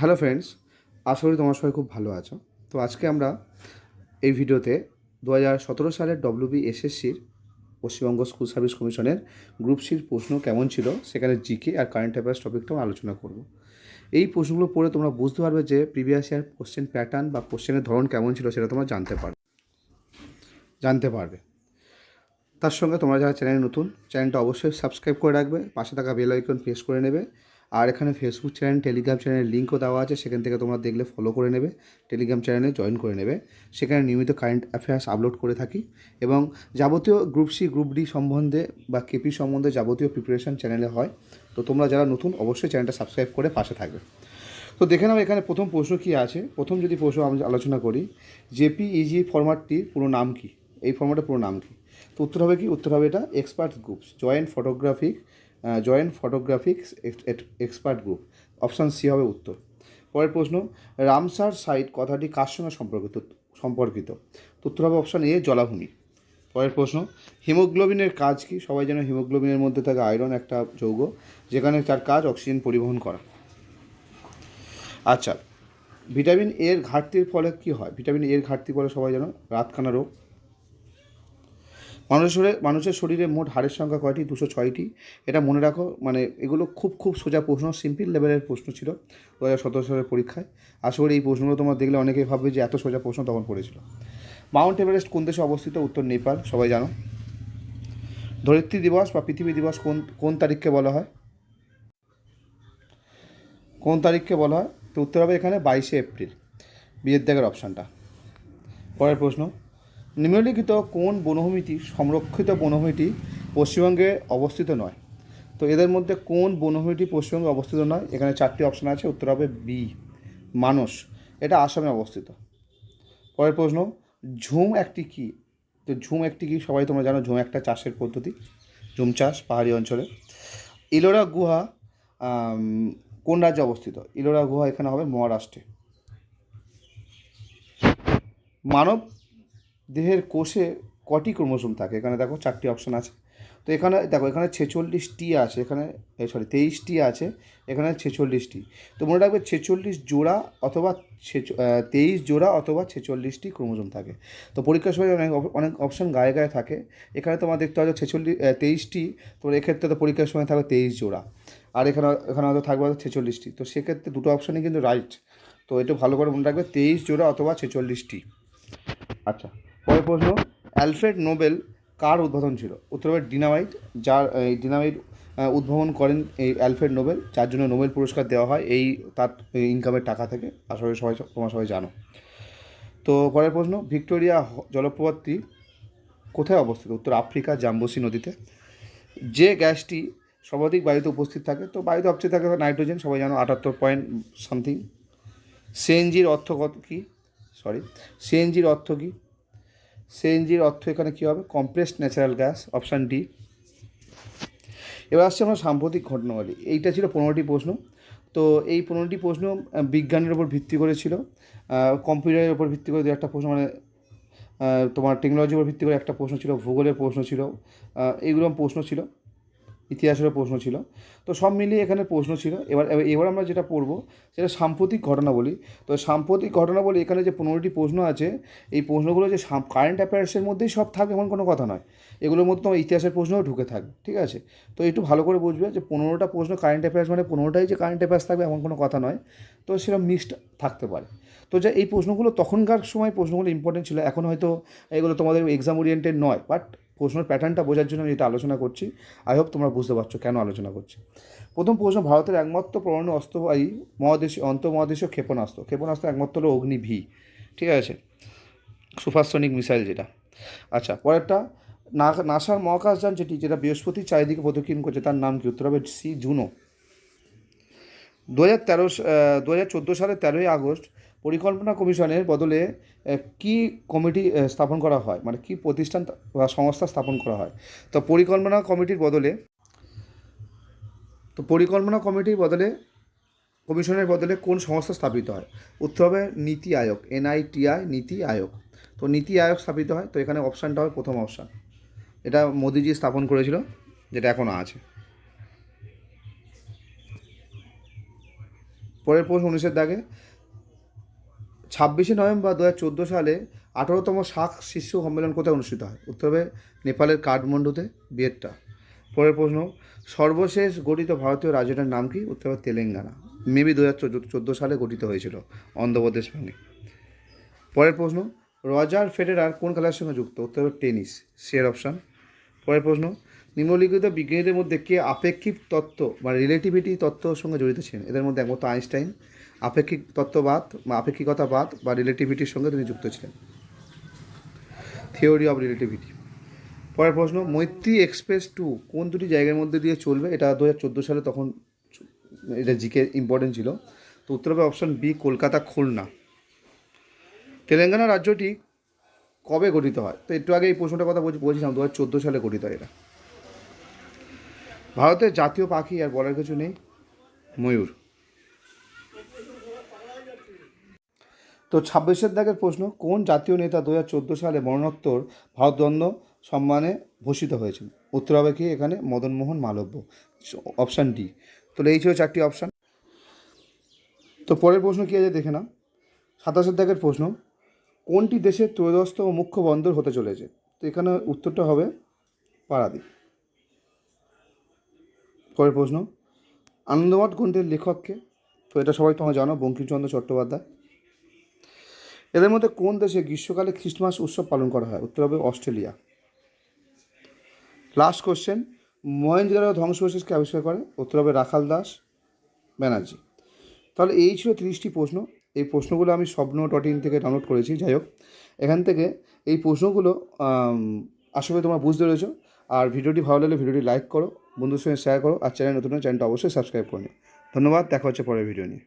Hello friends, আশা করি তোমার সবাই খুব ভালো আছো। তো আজকে আমরা এই ভিডিওতে দু হাজার সতেরো সালের ডব্লিউবি এসএসসির পশ্চিমবঙ্গ স্কুল সার্ভিস কমিশনের গ্রুপ সির প্রশ্ন কেমন ছিল সেখানে জিকে আর কারেন্ট অ্যাফেয়ার্স টপিকটাও আলোচনা করব। এই প্রশ্নগুলো পড়ে তোমরা বুঝতে পারবে যে প্রিভিয়াস ইয়ার কোশ্চেন প্যাটার্ন বা কোশ্চেনের ধরন কেমন ছিল সেটা তোমরা জানতে পারবে জানতে পারবে। তার সঙ্গে তোমরা যারা চ্যানেল নতুন চ্যানেলটা অবশ্যই সাবস্ক্রাইব করে রাখবে, পাশে থাকা বেল আইকন প্রেস করে নেবে আর এখানে ফেসবুক চ্যানেল টেলিগ্রাম চ্যানেলের লিঙ্কও দেওয়া আছে, সেখান থেকে তোমরা দেখলে ফলো করে নেবে টেলিগ্রাম চ্যানেলে জয়েন করে নেবে। সেখানে নিয়মিত কারেন্ট অ্যাফেয়ার্স আপলোড করে থাকি এবং যাবতীয় গ্রুপ সি গ্রুপ ডি সম্বন্ধে বা কেপি সম্বন্ধে যাবতীয় প্রিপারেশন চ্যানেলে হয়। তো তোমরা যারা নতুন, অবশ্যই চ্যানেলটা সাবস্ক্রাইব করে পাশে থাকবে। তো দেখে নাও এখানে প্রথম প্রশ্ন কী আছে? প্রথম যদি প্রশ্ন আমরা আলোচনা করি জেপিইজি ফরম্যাটটির পুরো নাম কি? এই ফরম্যাটের পুরো নাম কি? তো উত্তর হবে কি? উত্তর হবে এটা expert groups joint photographic joint photographic expert group. Option C হবে উত্তর। পরের প্রশ্ন, রামসার সাইট কথাটি কার সঙ্গে সম্পর্কিত সম্পর্কিত? উত্তর হবে অপশান এ, জলাভূমি। পরের প্রশ্ন, হিমোগ্লোবিনের কাজ কি? সবাই যেন হিমোগ্লোবিনের মধ্যে থাকে আয়রন, একটা যৌগ, যেখানে তার কাজ অক্সিজেন পরিবহন করা। আচ্ছা ভিটামিন এর ঘাটতির ফলে কি হয়? ভিটামিন এর ঘাটতির ফলে সবাই যেন রাতখানা রোগ। মানুষের মানুষের শরীরে মোট হাড়ের সংখ্যা কয়টি? দুশো ছয়টি। এটা মনে রাখো মানে এগুলো খুব খুব সোজা প্রশ্ন সিম্পল লেভেলের প্রশ্ন ছিল দু হাজার সতেরো সালের পরীক্ষায়। আশা করি এই প্রশ্নগুলো তোমরা দেখলে অনেকেই ভাববে যে এত সোজা প্রশ্ন তখন পড়েছিল মাউন্ট এভারেস্ট কোন দেশে অবস্থিত? উত্তর নেপাল, সবাই জানো। ধরিত্রী দিবস বা পৃথিবী দিবস কোন কোন তারিখকে বলা হয়? কোন তারিখকে বলা হয়? তো উত্তর হবে এখানে বাইশে এপ্রিল। বিয়ের দেখার অপশানটা পরের প্রশ্ন। নিম্নলিখিত কোন বনভূমিটি, সংরক্ষিত বনভূমিটি পশ্চিমবঙ্গে অবস্থিত নয়। তো এদের মধ্যে কোন বনভূমিটি পশ্চিমবঙ্গে অবস্থিত নয়? এখানে চারটি অপশান আছে, উত্তর হবে বি মানস। এটা আসামে অবস্থিত। পরের প্রশ্ন, ঝুম একটি কি? তো ঝুম একটি কি? সবাই তোমরা জানো, ঝুম একটা চাষের পদ্ধতি, ঝুম চাষ পাহাড়ি অঞ্চলে। ইলোরা গুহা কোন রাজ্যে অবস্থিত? ইলোরা গুহা এখানে হবে মহারাষ্ট্রে। মানব দেহের কোষে কটি ক্রোমোসোম থাকে? এখানে দেখো চারটি অপশন আছে। তো এখানে দেখো, এখানে ছেচল্লিশটি আছে, এখানে সরি তেইশটি আছে, এখানে ছেচল্লিশটি। তো মনে রাখবে ছেচল্লিশ জোড়া অথবা তেইশ জোড়া অথবা ছেচল্লিশটি ক্রোমোসোম থাকে। তো পরীক্ষার সময় অনেক অনেক অপশন গায়ে গায়ে থাকে। এখানে তোমার দেখতে হবে ছেচল্লিশ তেইশটি, তো এক্ষেত্রে তো পরীক্ষার সময় থাকবে তেইশ জোড়া। আর এখানে এখানে হয়তো থাকবে হয়তো ছেচল্লিশটি। তো সেক্ষেত্রে দুটো অপশানই কিন্তু রাইট তো এটা ভালো করে মনে রাখবে, তেইশ জোড়া অথবা ছেচল্লিশটি। আচ্ছা। পরের প্রশ্ন, অ্যালফ্রেড নোবেল কার উদ্বোধন ছিল? উত্তর হবে ডিনামাইট, যার, এই ডিনামাইট উদ্ভাবন করেন এই অ্যালফ্রেড নোবেল, যার জন্য নোবেল পুরস্কার দেওয়া হয় এই, তার ইনকামের টাকা থেকে। আসলে সবাই তোমার সবাই জানো। তো পরের প্রশ্ন, ভিক্টোরিয়া জলপ্রপাতটি কোথায় অবস্থিত? উত্তর, আফ্রিকা, জাম্বসি নদীতে। যে গ্যাসটি সর্বাধিক বায়ুতে উপস্থিত থাকে, তো বায়ুতে সবচেয়ে থাকে নাইট্রোজেন, সবাই জানো, আটাত্তর পয়েন্ট সামথিং। সিএনজির অর্থ কত কী? সরি, সিএনজির অর্থ কী? সিএনজির অর্থ এখানে কী হবে? Compressed natural gas option D এবার আসছে আমরা সাম্প্রতিক ঘটনাবলী। এইটা ছিল পনেরোটি প্রশ্ন। তো এই পনেরোটি প্রশ্ন বিজ্ঞানের ওপর ভিত্তি করেছিল কম্পিউটারের ওপর ভিত্তি করে দু একটা প্রশ্ন মানে তোমার টেকনোলজির উপর ভিত্তি করে একটা প্রশ্ন ছিল, ভূগোলের প্রশ্ন ছিল। এইগুলো প্রশ্ন ছিল। ইতিহাসেরও প্রশ্ন ছিল। তো সব মিলিয়ে এখানে প্রশ্ন ছিল। এবার, এবার- আমরা যেটা পড়ব, সেটা সাম্প্রতিক ঘটনা বলি। তো সাম্প্রতিক ঘটনা বলি, এখানে যে পনেরোটি প্রশ্ন আছে, এই প্রশ্নগুলো যে কারেন্ট অ্যাফেয়ার্সের মধ্যেই সব থাকবে এমন কোনো কথা নয়। এগুলোর মধ্যে তোমার ইতিহাসের প্রশ্নও ঢুকে থাকবে ঠিক আছে? তো একটু ভালো করে বুঝবে যে পনেরোটা প্রশ্ন কারেন্ট অ্যাফেয়ার্স মানে পনেরোটাই যে কারেন্ট অ্যাফেয়ার্স থাকবে, এমন কোনো কথা নয়। তো সেরকম মিক্সড থাকতে পারে। তো যে, এই প্রশ্নগুলো তখনকার সময় প্রশ্নগুলো ইম্পর্টেন্ট ছিল। এখন হয়তো এগুলো তোমাদের এক্সাম ওরিয়েন্টেড নয় বাট প্রশ্নের প্যাটার্নটা বোঝার জন্য আমি এটা আলোচনা করছি। আই হোপ তোমরা বুঝতে পারছ কেন আলোচনা করছি। প্রথম প্রশ্ন, ভারতের একমাত্র পরমাণু অস্ত্রবাহী মহাদেশীয়, অন্তর্মহাদেশীয় ক্ষেপণাস্ত্র। ক্ষেপণাস্ত্র একমাত্র হলো অগ্নি ভি, ঠিক আছে? সুপারসনিক মিসাইল যেটা। আচ্ছা পরেরটা, না, নাসার মহাকাশযান যেটি, যেটা বৃহস্পতির চারিদিকে প্রদক্ষিণ করছে, তার নাম কি? উত্তর হবে সি জুনো। দু হাজার তেরো দু হাজার চোদ্দ সালের তেরোই আগস্ট পরিকল্পনা কমিশনের বদলে কি কমিটি স্থাপন করা হয়? মানে কি প্রতিষ্ঠান বা সংস্থা স্থাপন করা হয়? তো পরিকল্পনা কমিটির বদলে, তো পরিকল্পনা কমিটির বদলে, কমিশনের বদলে কোন সংস্থা স্থাপিত হয়? উত্তর হবে নীতি আয়োগ, এনআইটিআই, নীতি আয়োগ। তো নীতি আয়োগ স্থাপিত হয়, তো এখানে অপশানটা হবে প্রথম অপশান। এটা মোদিজি স্থাপন করেছিল, যেটা এখনও আছে। পরের প্রশ্ন উনিশের দাগে ছাব্বিশে নভেম্বর দু হাজার চোদ্দ সালে আঠারোতম শাক শীর্ষ সম্মেলন কোথায় অনুষ্ঠিত হয়? উত্তর হবে নেপালের কাঠমান্ডুতে বিয়েরটা পরের প্রশ্ন, সর্বশেষ গঠিত ভারতীয় রাজ্যটার নাম কি? উত্তর হবে তেলেঙ্গানা। মেবি দু হাজার চোদ্দ সালে গঠিত হয়েছিল, অন্ধ্রপ্রদেশ ভাঙে পরের প্রশ্ন, রজার ফেডেরার কোন খেলার সঙ্গে যুক্ত? উত্তর হবে টেনিস, শেয়ার অপশান। পরের প্রশ্ন, নিম্নলিখিত বিজ্ঞানীদের মধ্যে কে আপেক্ষিক তত্ত্ব বা রিলেটিভিটি তত্ত্বর সঙ্গে জড়িত ছিলেন? এদের মধ্যে একমাত্র আইনস্টাইন আপেক্ষিক তত্ত্ববাদ বা আপেক্ষিকতাবাদ বা রিলেটিভিটির সঙ্গে তিনি যুক্ত ছিলেন। থিওরি অফ রিলেটিভিটি পরের প্রশ্ন, মৈত্রী এক্সপ্রেস টু কোন দুটি জায়গার মধ্যে দিয়ে চলবে? এটা দু হাজার চোদ্দ সালে তখন এটা জিকে ইম্পর্টেন্ট ছিল। তো উত্তর হবে অপশন বি কলকাতা খুলনা। তেলেঙ্গানা রাজ্যটি কবে গঠিত হয়? তো একটু আগে এই প্রশ্নটার কথা বলছি বলছিলাম দু হাজার চোদ্দ সালে গঠিত হয় এটা। ভারতের জাতীয় পাখি আর বলার কিছু নেই? ময়ূর। তো ছাব্বিশের দাগের প্রশ্ন, কোন জাতীয় নেতা দু হাজার চোদ্দ সালে মরণোত্তর ভারতদ্বন্দ্ব সম্মানে ভূষিত হয়েছেন উত্তর হবে কি এখানে মদনমোহন মালব্য অপশান ডি তো এই ছিল চারটি অপশান তো পরের প্রশ্ন কী আছে দেখে না সাতাশের দাগের প্রশ্ন, কোনটি দেশের ত্রয়োদশতম মুখ্য বন্দর হতে চলেছে? তো এখানে উত্তরটা হবে পারাদ্বীপ। পরের প্রশ্ন, আনন্দমঠ গ্রন্থের লেখককে তো এটা সবাই তোমরা জানো, বঙ্কিমচন্দ্র চট্টোপাধ্যায়। এদের মধ্যে কোন দেশে গ্রীষ্মকালে খ্রিস্টমাস উৎসব পালন করা হয়? উত্তর হবে অস্ট্রেলিয়া। লাস্ট কোশ্চেন মহেঞ্জোদারো ধ্বংসাবশেষকে আবিষ্কার করে? উত্তর হবে রাখাল দাস ব্যানার্জি। তাহলে এই ছিল তিরিশটি প্রশ্ন। এই প্রশ্নগুলো আমি স্বপ্ন ডট ইন থেকে ডাউনলোড করেছি, যাই হোক। এখান থেকে এই প্রশ্নগুলো আশা করি তোমরা বুঝতে পেরেছ। আর ভিডিওটি ভালো লাগলে ভিডিওটি লাইক করো বন্ধুর সঙ্গে শেয়ার করো, আর চ্যানেল নতুন চ্যানেলটা অবশ্যই সাবস্ক্রাইব করে নিও। ধন্যবাদ, দেখা হচ্ছে পরের ভিডিও নিয়ে।